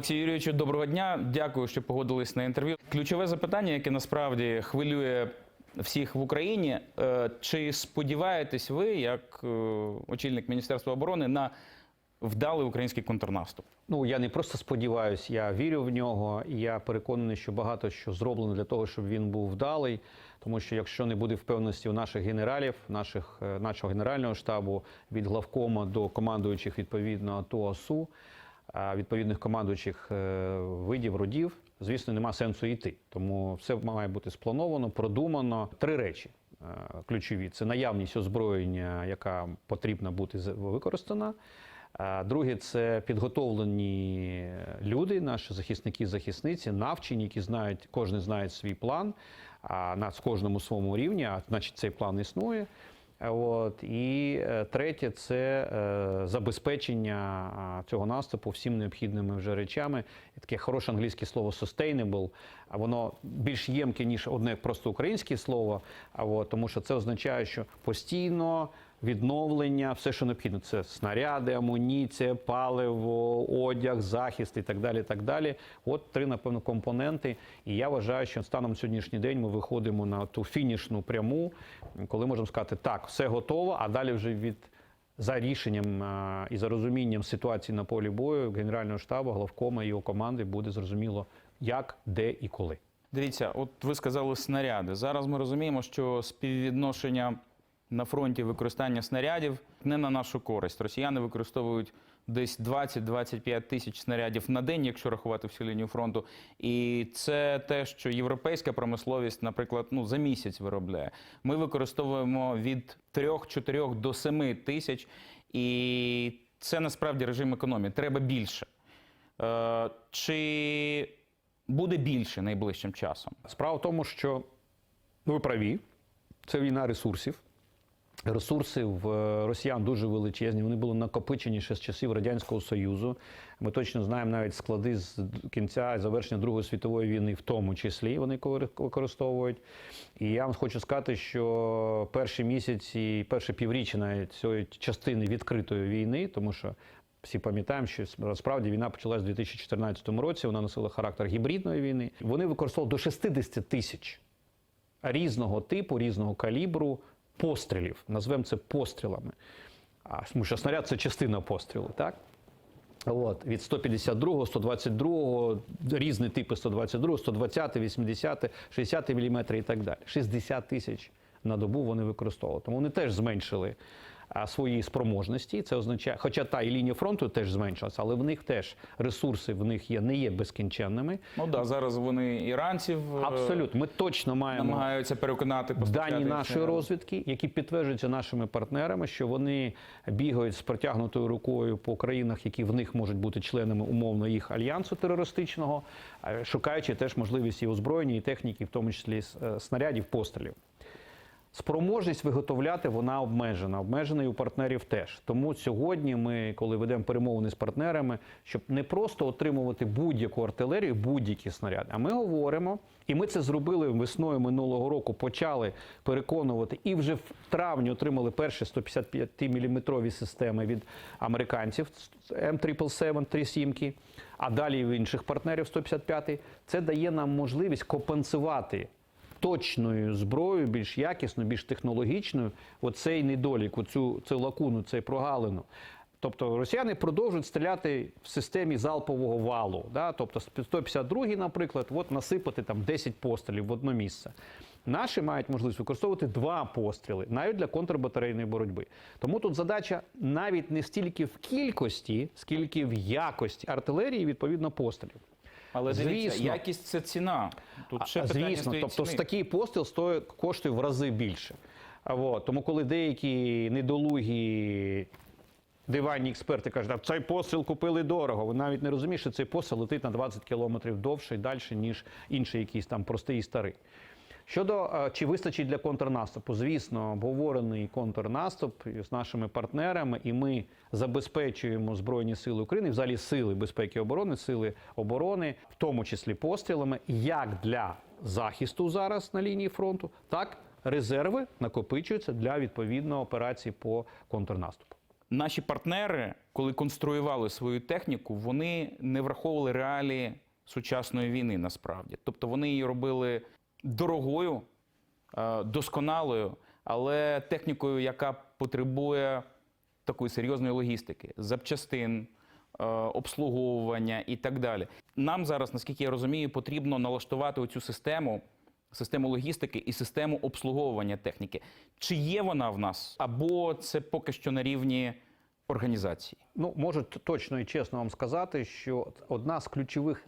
Олексій Юрійовичу, доброго дня. Дякую, що погодились на інтерв'ю. Ключове запитання, яке насправді хвилює всіх в Україні. е, Чи сподіваєтесь ви, як е, очільник Міністерства оборони, на вдалий український контрнаступ? Ну я не просто сподіваюся, я вірю в нього. І я переконаний, що багато що зроблено для того, щоб він був вдалий. Тому що якщо не буде впевненості у наших генералів, наших е, нашого генерального штабу від главкома до командуючих відповідно АТО АСУ, відповідних командуючих е, видів родів, звісно, нема сенсу йти. Тому все має бути сплановано, продумано. Три речі е, ключові: це наявність озброєння, яка потрібна бути використана. Друге, це підготовлені люди, наші захисники, захисниці, навчені, які знають, кожен знає свій план, на кожному своєму рівні, а значить цей план існує. От і е, третє це е, забезпечення цього наступу всім необхідними вже речами. Таке хороше англійське слово sustainable, а воно більш ємке, ніж одне просто українське слово. А тому що це означає, що постійно відновлення, все, що необхідно, це снаряди, амуніція, паливо, одяг, захист і так далі. так далі. От три, напевно, компоненти. І я вважаю, що станом сьогоднішній день ми виходимо на ту фінішну пряму, коли можемо сказати, так, все готово, а далі вже від. За рішенням і за розумінням ситуації на полі бою Генерального штабу, главкома і його команди буде зрозуміло, як, де і коли. Дивіться, от ви сказали снаряди. Зараз ми розуміємо, що співвідношення на фронті використання снарядів не на нашу користь. Росіяни використовують десь 20-25 тисяч снарядів на день, якщо рахувати всю лінію фронту. І це те, що європейська промисловість, наприклад, ну за місяць виробляє. Ми використовуємо від 3-4 до 7 тисяч, і це насправді режим економії. Треба більше. Е, чи буде більше найближчим часом? Справа в тому, що ну, ви праві, це війна ресурсів. Ресурси в е, росіян дуже величезні. Вони були накопичені ще з часів Радянського Союзу. Ми точно знаємо навіть склади з кінця і завершення Другої світової війни, в тому числі вони кори- використовують. І я вам хочу сказати, що перші місяці, перше півріччя навіть цієї частини відкритої війни, тому що всі пам'ятаємо, що справді війна почалась у 2014 році. Вона носила характер гібридної війни. Вони використовували до 60 тисяч різного типу, різного калібру пострілів. Назвемо це пострілами. А тому що снаряд це частина пострілу, так? От, від 152, 122, різні типи 122, 120, 80, 60 мм і так далі. 60 тисяч на добу вони використовували. Тому вони теж зменшили а, свої спроможності. Це означає, хоча та і лінія фронту теж зменшилася, але в них теж ресурси в них є, не є безкінченними. Ну да, зараз вони іранців е, Абсолютно, ми точно маємо намагаються переконати дані нашої розвідки, які підтверджуються нашими партнерами, що вони бігають з протягнутою рукою по країнах, які в них можуть бути членами умовно їх альянсу терористичного, е, шукаючи теж можливість і озброєння, і техніки, в тому числі е, снарядів, пострілів. Спроможність виготовляти вона обмежена, обмежена і у партнерів теж. Тому сьогодні ми, коли ведемо перемовини з партнерами, щоб не просто отримувати будь-яку артилерію, будь-які снаряди, а ми говоримо, і ми це зробили весною минулого року. Почали переконувати, і вже в травні отримали перші 155 мм системи від американців М777, три сімки, а далі в інших партнерів 155. Це дає нам можливість компенсувати точною зброєю, більш якісною, більш технологічною, оцей недолік, оцю цю лакуну, цей прогалину. Тобто росіяни продовжують стріляти в системі залпового валу. Да? Тобто 152-й, наприклад, от насипати там 10 пострілів в одне місце. Наші мають можливість використовувати два постріли навіть для контрбатарейної боротьби. Тому тут задача навіть не стільки в кількості, скільки в якості артилерії, відповідно, пострілів. Але дивіться, Звісно. якість це ціна. Тут ще Звісно, тобто ціни. такий постріл стоїть, коштує в рази більше. От, тому коли деякі недолугі диванні експерти кажуть, а цей постріл купили дорого, ви навіть не розумієте, що цей постріл летить на 20 кілометрів довше і далі, ніж інший якийсь там простий і старий. Щодо е, чи вистачить для контрнаступу, звісно, обговорений контрнаступ з нашими партнерами, і ми забезпечуємо Збройні Сили України, взагалі сили безпеки і оборони, сили оборони, в тому числі пострілами, як для захисту зараз на лінії фронту, так резерви накопичуються для відповідної операції по контрнаступу. Наші партнери, коли конструювали свою техніку, вони не враховували реалії сучасної війни насправді. Тобто вони її робили дорогою, е, досконалою, але технікою, яка потребує такої серйозної логістики, запчастин, е, обслуговування і так далі. Нам зараз, наскільки я розумію, потрібно налаштувати оцю систему, систему логістики і систему обслуговування техніки. Чи є вона в нас, або це поки що на рівні організації? Ну, можу точно і чесно вам сказати, що одна з ключових